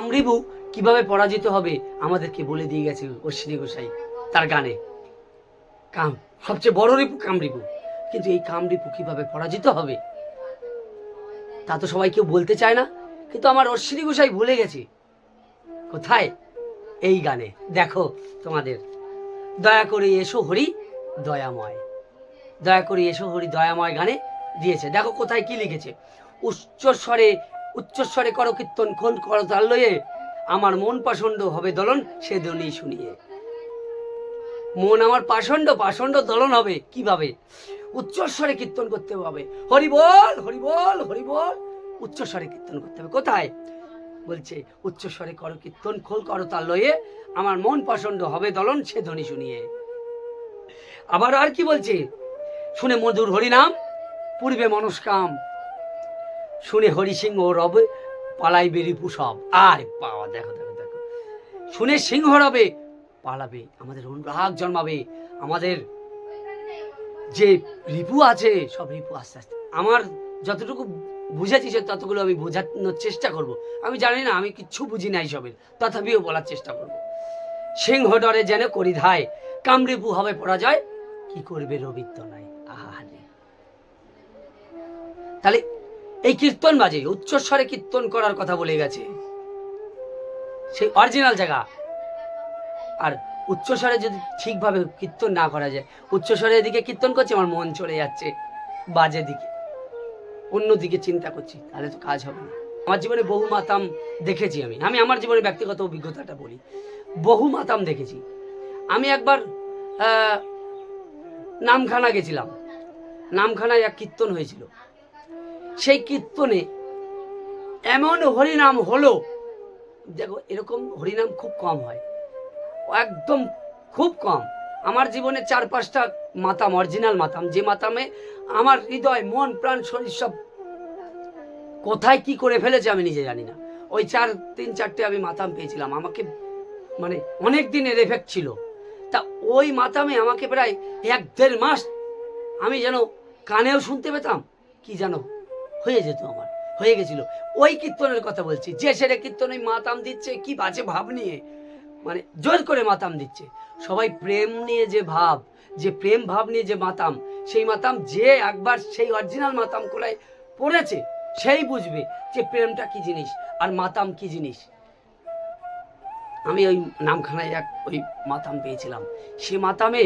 কামরিবু কীভাবে পরাজিত হবে আমাদেরকে বলে দিয়ে গেছে অশ্বিনী গোসাই তার গানে। কাম, সবচেয়ে বড় রিপু কামরিপু কিন্তু এই কামরিপু কীভাবে পরাজিত হবে? তা তো সবাই কেউ বলতে চায় না, কিন্তু আমার অশ্বিনী গোসাই ভুলে গেছে। কোথায়? এই গানে। দেখো তোমাদের। দয়া করে এসো হরি দয়াময়। দয়া করে এসো হরি দয়াময় গানে দিয়েছে। দেখো কোথায় কি লিখেছে। উচ্চস্বরে উচ্চস্বরে করো কীর্তন কোন করো তার লয়ে। আমার মন পাষণ্ড হবে দলন, সে ধ্বনি শুনিয়ে। মন আমার পাষণ্ড পাষণ্ড দলন হবে। কীভাবে? উচ্চস্বরে কীর্তন করতে হবে। হরি বল হরি বল হরি বল। উচ্চস্বরে কীর্তন করতে হবে। কোথায়? বলছে, উচ্চস্বরে করো কীর্তন, খোল করো তার লয়ে। আমার মন পাষণ্ড হবে দলন, সে ধ্বনি শুনিয়ে। আবার আর কি বলছে? শুনে মধুর হরিনাম, পূর্বে মনস্কাম। শুনে হরিসিংহ রবে পালাই বেরিপু সব। আর পাওয়া দেখো দেখো দেখো। শুনে সিংহ রবে পালাবে, আমাদের অনুরাগ জন্মাবে, আমাদের যে রিপু আছে, সব রিপু আস্তে আস্তে। আমার যতটুকু বুঝেছি সে ততগুলো আমি বোঝানোর চেষ্টা করব। আমি জানি না, আমি কিচ্ছু বুঝি না এইসবের তথাপিও বলার চেষ্টা করব। সিংহ ডরে যেন করি ধায় কামরিপু হবে পরাজয়, কি করবে রবিত্ব নাই আহারে। তাহলে এই কীর্তন বাজে উচ্চস্বরে কীর্তন করার কথা বলে গেছে। সেই অরিজিনাল জায়গা। আর উচ্চস্বরে যদি ঠিকভাবে কীর্তন না করা যায় উচ্চস্বরে এদিকে কীর্তন করছে, আমার মন চলে যাচ্ছে বাজে দিকে। অন্য দিকে চিন্তা করছি, তাহলে তো কাজ হবে না। আমার জীবনে বহু মাতাম দেখেছি আমি। আমি আমার জীবনে ব্যক্তিগত অভিজ্ঞতাটা বলি। বহু মাতাম দেখেছি। আমি একবার নামখানা গেছিলাম। নামখানায় এক কীর্তন হয়েছিল। সেই কীর্তনে এমন হরিনাম হলো, দেখো, এরকম হরিনাম খুব কম হয়। একদম খুব কম। আমার জীবনে চার পাঁচটা মাতাম অরিজিনাল মাতাম। যে মাতামে আমার হৃদয়, মন, প্রাণ, শরীর সব কোথায় কি করে ফেলেছে আমি নিজে জানি না। ওই চার, তিন, চারটে আমি মাতাম পেয়েছিলাম। আমাকে মানে অনেক দিনের এফেক্ট ছিল। তা ওই মাতামে আমাকে প্রায় এক দেড় মাস আমি যেন কানেও শুনতে পেতাম, কি যেন হয়ে যেত আমার, হয়ে গেছিল। ওই কীর্তনের কথা বলছি, যে সেটা কীর্তন ওই মাতাম দিচ্ছে, কি বাজে ভাব নিয়ে? মানে জোর করে মাতাম দিচ্ছে। সবাই প্রেম নিয়ে যে ভাব, যে প্রেম ভাব নিয়ে যে মাতাম, সেই মাতাম যে একবার সেই অরিজিনাল মাতাম কোলায় পড়েছে, সেই বুঝবে যে প্রেমটা কি জিনিস আর মাতাম কি জিনিস। আমি ওই নামখানায় এক ওই মাতাম পেয়েছিলাম। সে মাতামে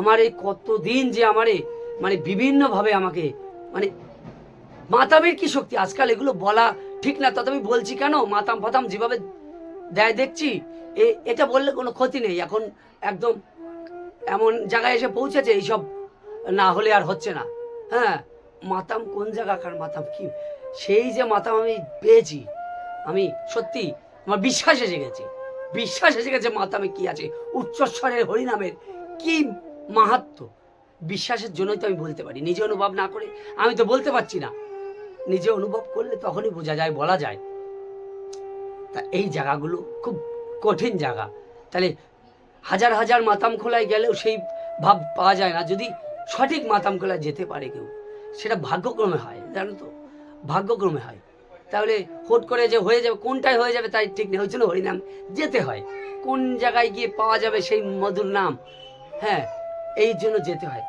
আমার এই কতদিন যে আমারে মানে বিভিন্নভাবে আমাকে মানে মাতামের কি শক্তি? আজকাল এগুলো বলা ঠিক না, তথাপি বলছি কেন? মাতাম ফাতাম যেভাবে দেয় দেখছি, এ, এটা বললে কোনো ক্ষতি নেই। এখন একদম এমন জায়গায় এসে পৌঁছেছে, এইসব না হলে আর হচ্ছে না। হ্যাঁ মাতাম কোন জায়গাকার মাতাম? কি? সেই যে মাতাম আমি পেয়েছি। আমি সত্যি আমার বিশ্বাস এসে গেছে। বিশ্বাস এসে গেছে মাতামে কি আছে? উচ্চস্বরের, হরিনামের কি মাহাত্ম বিশ্বাসের জন্যই তো আমি বলতে পারি। নিজে অনুভব না করে আমি তো বলতে পারছি না। নিজে অনুভব করলে তখনই বোঝা যায়, বলা যায়। তা এই জায়গাগুলো খুব কঠিন জায়গা। তাহলে হাজার হাজার মাতাম খোলায় গেলেও সেই ভাব পাওয়া যায় না। যদি সঠিক মাতাম খোলায় যেতে পারে কেউ, সেটা ভাগ্যক্রমে হয়, জানো তো? ভাগ্যক্রমে হয়। তাহলে হুট করে যে হয়ে যাবে, কোনটায় হয়ে যাবে তাই ঠিক নেই জন্য হরিনাম যেতে হয়। কোন জায়গায় গিয়ে পাওয়া যাবে সেই মধুর নাম? হ্যাঁ এই জন্য যেতে হয়।